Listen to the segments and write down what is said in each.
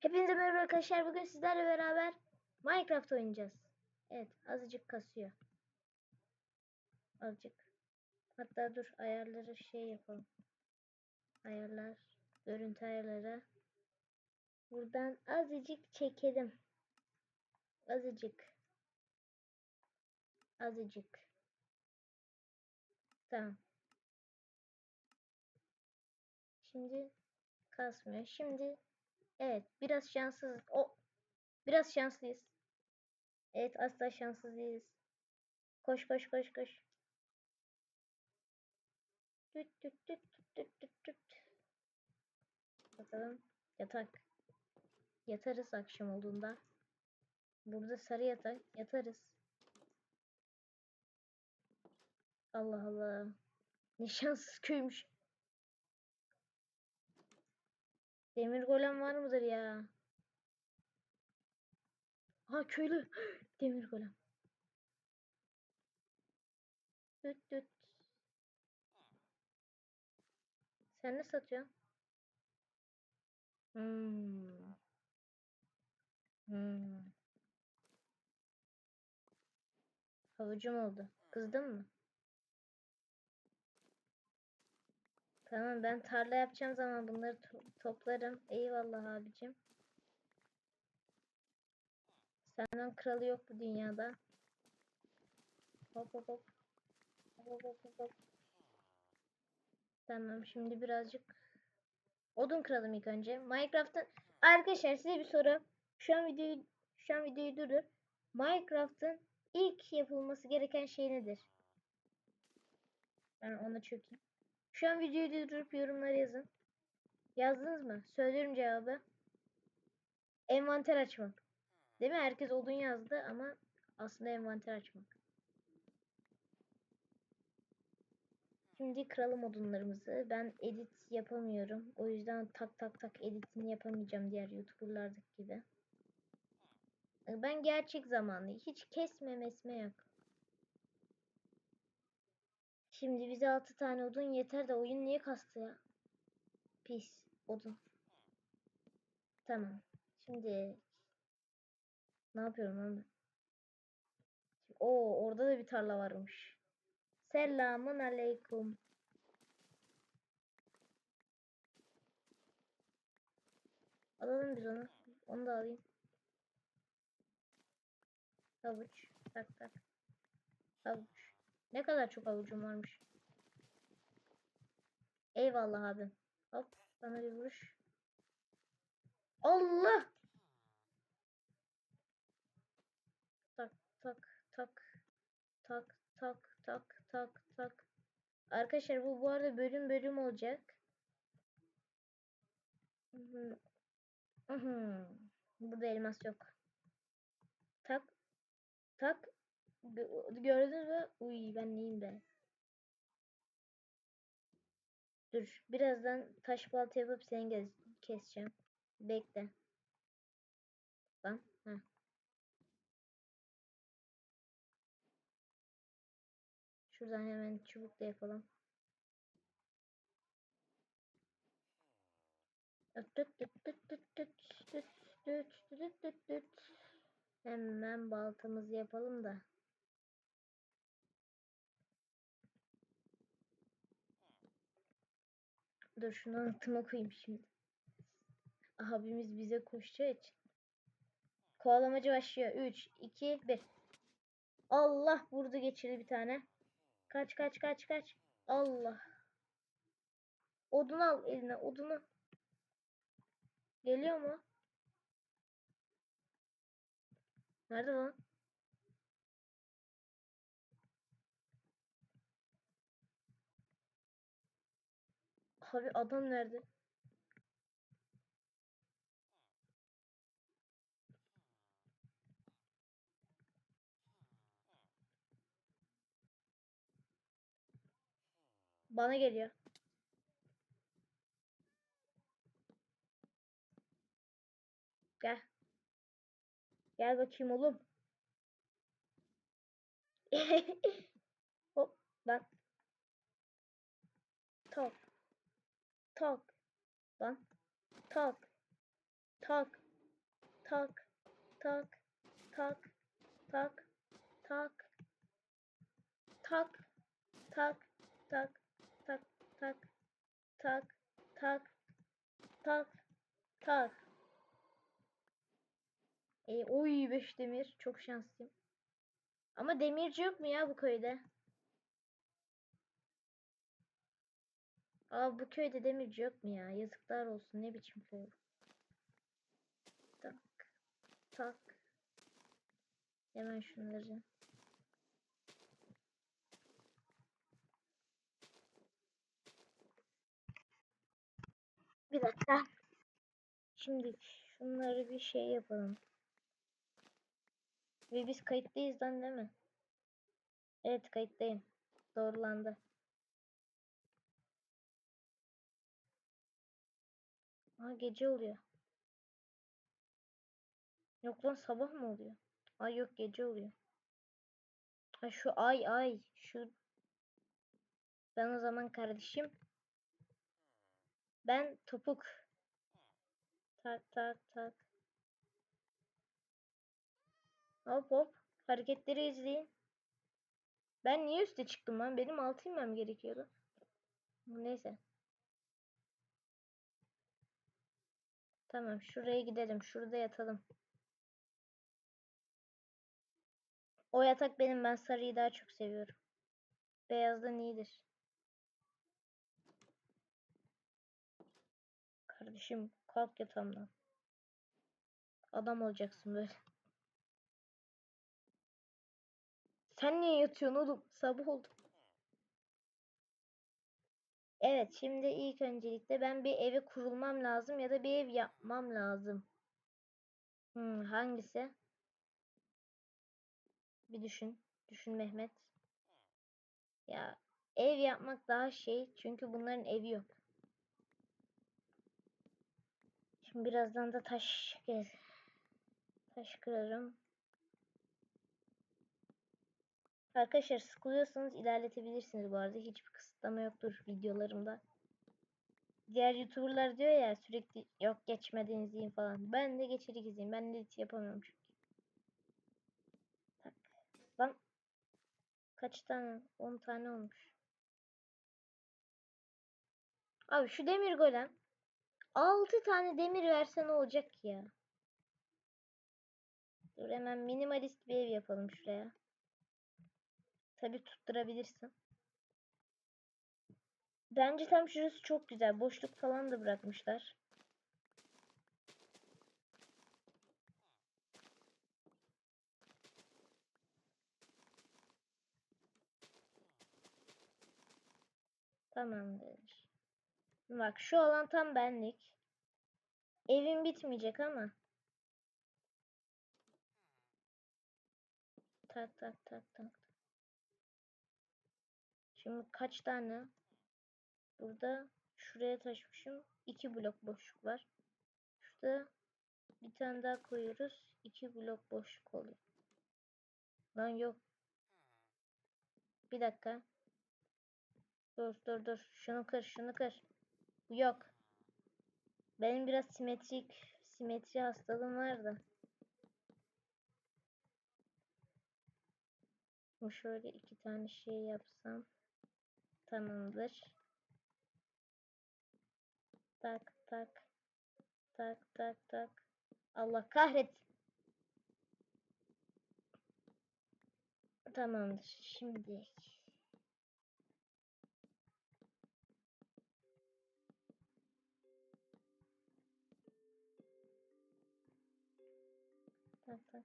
Hepinize merhaba arkadaşlar. Bugün sizlerle beraber Minecraft oynayacağız. Evet, azıcık kasıyor. Azıcık. Hatta dur ayarları şey yapalım. Ayarlar, görüntü ayarları. Buradan azıcık çekelim. Azıcık. Azıcık. Tamam. Şimdi kasmıyor. Şimdi Evet, biraz şanssız. O biraz şanslıyız. Evet, asla şanssız değiliz. Koş koş koş koş. Tüt tüt tüt tüt tüt tüt. Bakalım yatak. Yatarız akşam olduğunda. Burada sarı yatak. Yatarız. Allah Allah. Ne şanssız köymüş. Demir golem var mıdır ya? Ha köylü. Demir golem. Düt düt. Sen ne satıyorsun? Hmm. Hmm. Havucum oldu. Kızdın mı? Tamam ben tarla yapacağım zaman bunları to toplarım. Eyvallah abicim. Senden kralı yok bu dünyada. Hop hop hop. Hop hop hop hop. Tamam şimdi birazcık odun kıralım ilk önce. Minecraft'ın arkadaşlar size bir soru. Şu an videoyu şu an videoyu durdur. Minecraft'ın ilk yapılması gereken şey nedir? Ben ona çökeyim. Şu an videoyu durdurup yorumlara yazın. Yazdınız mı? Söylüyorum cevabı. Envanter açmak. Değil mi? Herkes odun yazdı ama aslında envanter açmak. Şimdi kıralım odunlarımızı. Ben edit yapamıyorum. O yüzden tak tak tak editini yapamayacağım diğer youtuberlardaki gibi. Ben gerçek zamanlı. Hiç kesme mesme yok. Şimdi bize 6 tane odun yeter de oyun niye kastı ya? Pis odun. Tamam. Şimdi ne yapıyorum abi? Oo orada da bir tarla varmış. Selamun aleyküm. Alalım biz onu. Onu da alayım. Havuç. Tak tak. Havuç. Ne kadar çok avucum varmış. Eyvallah abi. Hop bana bir vuruş. Allah! Tak tak tak tak tak tak tak tak. Arkadaşlar bu bu arada bölüm bölüm olacak. Burada elmas yok. Tak tak Gördünüz mü? Uy ben neyim ben? Dur birazdan taş balta yapıp seni keseceğim. Bekle. Lan. Heh. Şuradan hemen çubuk da yapalım. Hemen baltamızı yapalım da. Dur şunu altıma koyayım şimdi. Abimiz bize koşacağı için. Kovalamacı başlıyor. 3, 2, 1. Allah vurdu geçirdi bir tane. Kaç kaç kaç kaç. Allah. Odun al eline odunu. Geliyor mu? Nerede lan? Abi adam nerede? Bana geliyor. Gel. Gel bakayım oğlum. Hop bak. Tok. Tok. Lan. Tok. Tok. tak tak tak tak tak tak tak tak tak tak tak tak tak tak e, oy 5 demir çok şanslıyım ama demirci yok mu ya bu köyde Aa bu köyde demirci yok mu ya yazıklar olsun ne biçim köy bu? tak tak hemen şunları Bir dakika. Şimdi şunları bir şey yapalım. Ve biz kayıttayız lan değil mi? Evet kayıttayım. Doğrulandı. Aa gece oluyor. Yok lan sabah mı oluyor? Ay yok gece oluyor. Ha şu ay ay şu ben o zaman kardeşim. Ben topuk. Tak tak tak. Hop hop hareketleri izleyin. Ben niye üste çıktım lan? Benim altı inmem gerekiyordu. Neyse tamam şuraya gidelim şurada yatalım o yatak benim ben sarıyı daha çok seviyorum beyazdan iyidir Kardeşim kalk yatağımdan. Adam olacaksın böyle. Sen niye yatıyorsun oğlum? Sabah oldu. Evet şimdi ilk öncelikle ben bir eve kurulmam lazım ya da bir ev yapmam lazım. Hmm, hangisi? Bir düşün. Düşün Mehmet. Ya ev yapmak daha şey çünkü bunların evi yok. Şimdi birazdan da taş gez. Taş kırarım. Arkadaşlar sıkılıyorsanız ilerletebilirsiniz bu arada. Hiçbir kısıtlama yoktur videolarımda. Diğer youtuberlar diyor ya sürekli yok geçmeden izleyin falan. Ben de geçerek izleyeyim. Ben de hiç yapamıyorum çünkü. Tak. Lan. Kaç tane? 10 tane olmuş. Abi şu demir golem 6 tane demir verse ne olacak ya? Dur hemen minimalist bir ev yapalım şuraya. Tabi tutturabilirsin. Bence tam şurası çok güzel. Boşluk falan da bırakmışlar. Tamamdır. Bak şu alan tam benlik. Evim bitmeyecek ama. Tak tak tak tak. Şimdi kaç tane? Burada şuraya taşmışım. iki blok boşluk var. Şurada bir tane daha koyuyoruz. iki blok boşluk oluyor. Lan yok. Bir dakika. Dur dur dur. Şunu kır şunu kır. Yok. Benim biraz simetrik simetri hastalığım var da. Bu şöyle iki tane şey yapsam tamamdır. Tak tak tak tak tak. Allah kahret. Tamamdır. Şimdi tak tak.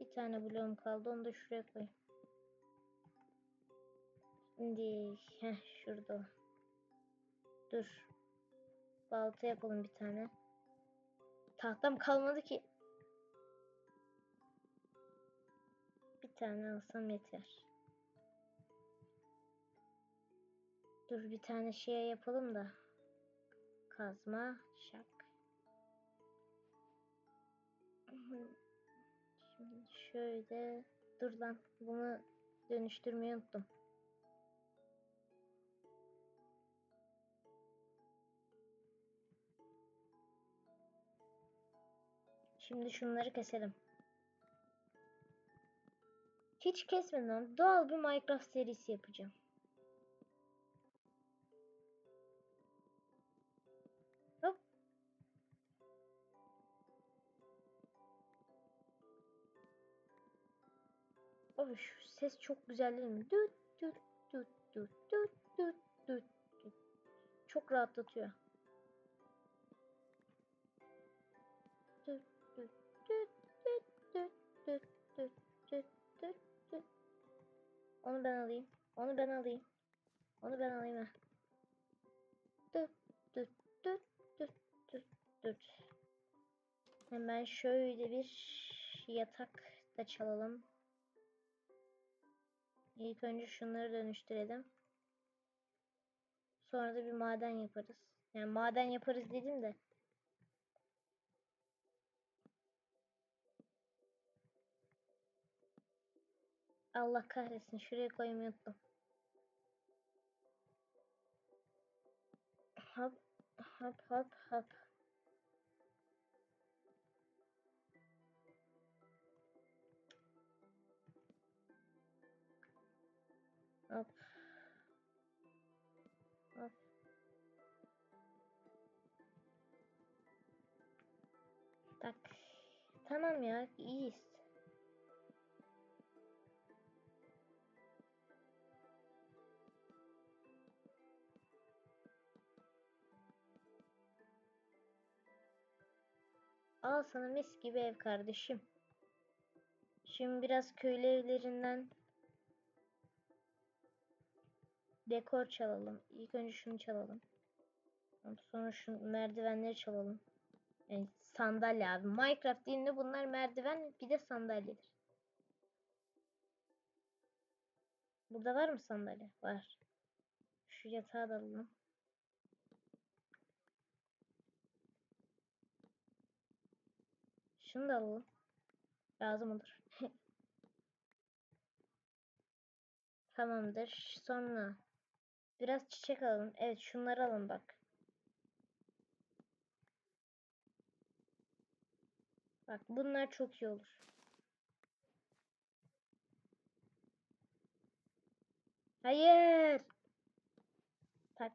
Bir tane bloğum kaldı. Onu da şuraya koy. Şimdi heh, şurada. Dur. Balta yapalım bir tane. Tahtam kalmadı ki. Bir tane alsam yeter. Dur bir tane şey yapalım da. Kazma, şak şöyle dur lan bunu dönüştürmeyi unuttum. Şimdi şunları keselim. Hiç kesmeden doğal bir Minecraft serisi yapacağım. Abi ses çok güzel değil mi? Düt düt düt düt düt düt düt düt. Çok rahatlatıyor. Onu ben alayım. Onu ben alayım. Onu ben alayım ha. Düt düt düt düt düt düt. Hemen şöyle bir yatak da çalalım. İlk önce şunları dönüştürelim. Sonra da bir maden yaparız. Yani maden yaparız dedim de. Allah kahretsin. Şuraya koymayı unuttum. Hop hop hop hop. Tak. Tamam ya, iyiyiz. Al sana mis gibi ev kardeşim. Şimdi biraz köylü evlerinden dekor çalalım. İlk önce şunu çalalım. Sonra şu merdivenleri çalalım. Yani sandalye abi. Minecraft dilinde bunlar merdiven bir de sandalyedir. Burada var mı sandalye? Var. Şu yatağı da alalım. Şunu da alalım. Lazım olur. Tamamdır. Sonra biraz çiçek alalım. Evet şunları alın bak. Bak bunlar çok iyi olur. Hayır. Tak.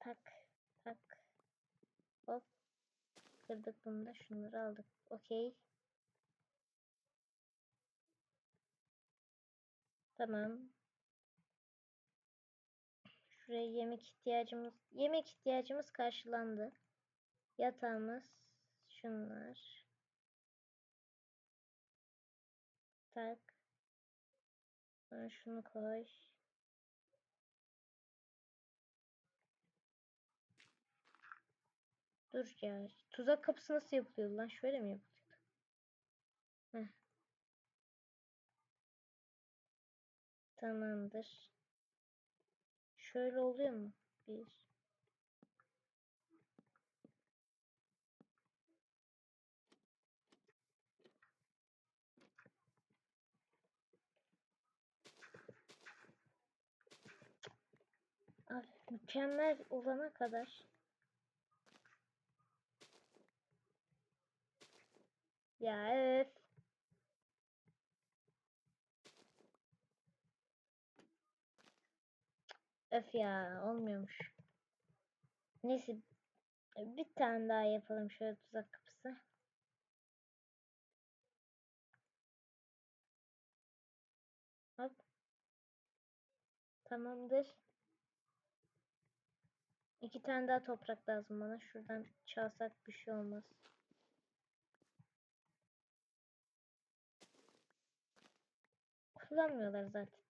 Tak. Tak. Hop. Kırdık bunu da. Şunları aldık. Okey. Tamam. Şuraya yemek ihtiyacımız yemek ihtiyacımız karşılandı. Yatağımız şunlar. Tak. Şunu koy. Dur ya. Tuzak kapısı nasıl yapılıyor lan? Şöyle mi yapılıyor? Heh. Tamamdır. Şöyle oluyor mu? Bir. Abi mükemmel olana kadar Ya öf. Öf ya olmuyormuş. Neyse bir tane daha yapalım şöyle tuzak kapısı. Hop. Tamamdır. İki tane daha toprak lazım bana. Şuradan çalsak bir şey olmaz. Kullanmıyorlar zaten.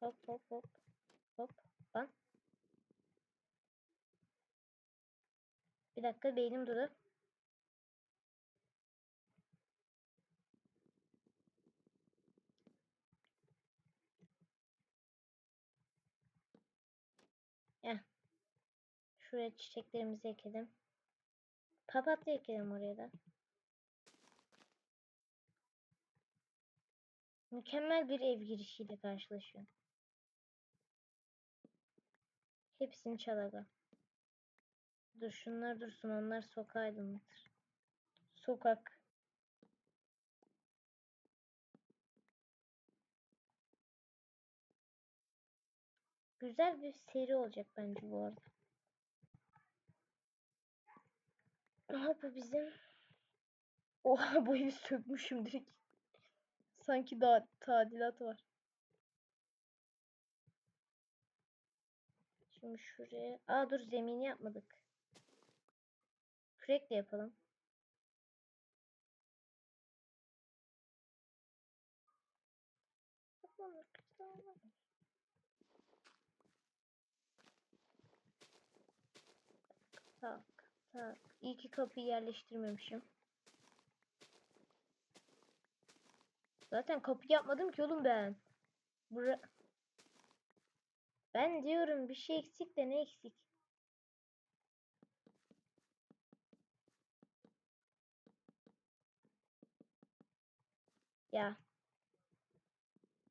Hop hop hop. Hop. Lan. Bir dakika beynim durdu. Heh. Şuraya çiçeklerimizi ekelim. Papatya ekelim oraya da. Mükemmel bir ev girişiyle karşılaşıyorum. Hepsini çal aga. Dur şunlar dursun onlar sokağı aydınlatır. Sokak. Güzel bir seri olacak bence bu arada. Aha bu bizim. Oha bu evi sökmüşüm direkt. Sanki daha tadilat var. Şimdi şuraya. Aa dur zemini yapmadık. Kürekle yapalım. Tak tak. İyi ki kapıyı yerleştirmemişim. Zaten kapı yapmadım ki oğlum ben. Bura... Ben diyorum bir şey eksik de ne eksik? Ya.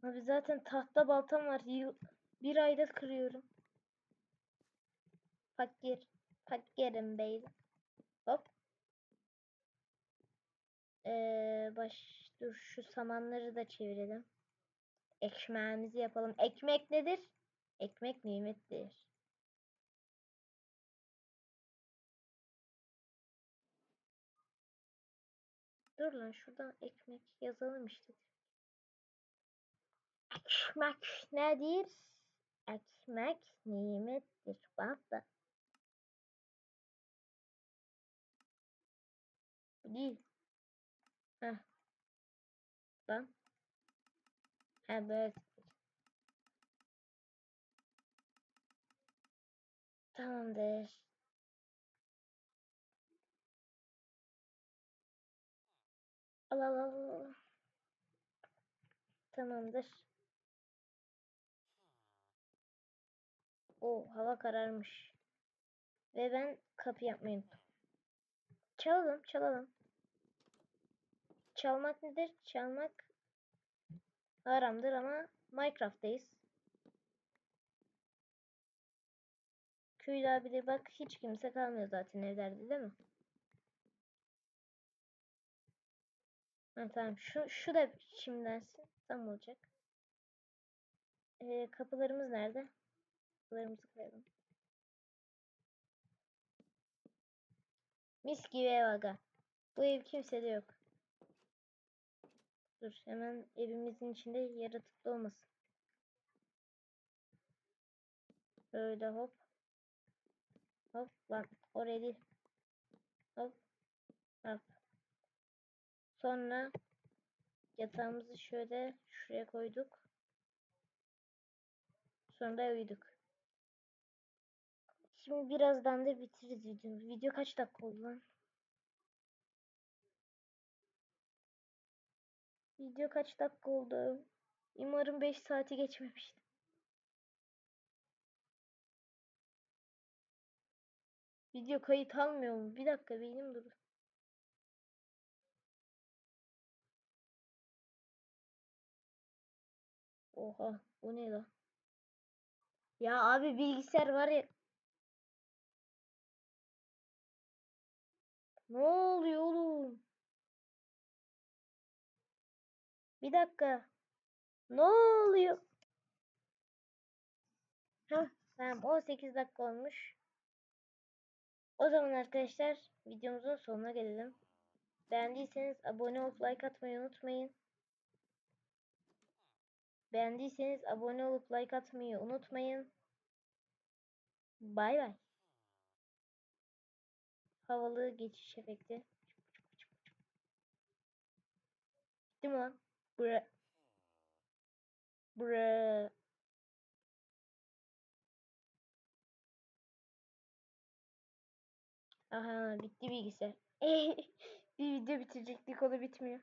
Abi zaten tahta baltam var. Bir ayda kırıyorum. Fakir. Fakirim bey. Hop. Ee, baş dur şu samanları da çevirelim. Ekmeğimizi yapalım. Ekmek nedir? Ekmek nimettir. Dur lan şuradan ekmek yazalım işte. Ekmek nedir? Ekmek nimettir. Bak da. Değil. Heh. Lan. Ha böyle. Tamamdır. Al al al. Tamamdır. O hava kararmış. Ve ben kapı yapmayı. Çalalım, çalalım. Çalmak nedir? Çalmak haramdır ama Minecraft'tayız. Köyde abileri bak hiç kimse kalmıyor zaten evlerde değil mi? Ha, tamam şu, şu da çimlensin. Tam olacak. Ee, kapılarımız nerede? Kapılarımızı koyalım. Mis gibi ev aga. Bu ev kimsede yok. Dur hemen evimizin içinde yaratıklı olmasın. Böyle hop. Hop lan oraya değil. Hop. Hop. Sonra yatağımızı şöyle şuraya koyduk. Sonra uyuduk. Şimdi birazdan da bitiririz videomuzu. Video kaç dakika oldu lan? Video kaç dakika oldu? Umarım 5 saati geçmemiştir. Video kayıt almıyor mu? Bir dakika beynim dur. Oha bu ne lan? Ya abi bilgisayar var ya. Ne oluyor oğlum? Bir dakika. Ne oluyor? Heh, tamam 18 dakika olmuş. O zaman arkadaşlar videomuzun sonuna gelelim. Beğendiyseniz abone olup like atmayı unutmayın. Beğendiyseniz abone olup like atmayı unutmayın. Bay bay. Havalı geçiş efekti. Değil mi lan? Bre. Bre. Aha bitti bilgisayar. bir video bitirecektik o da bitmiyor.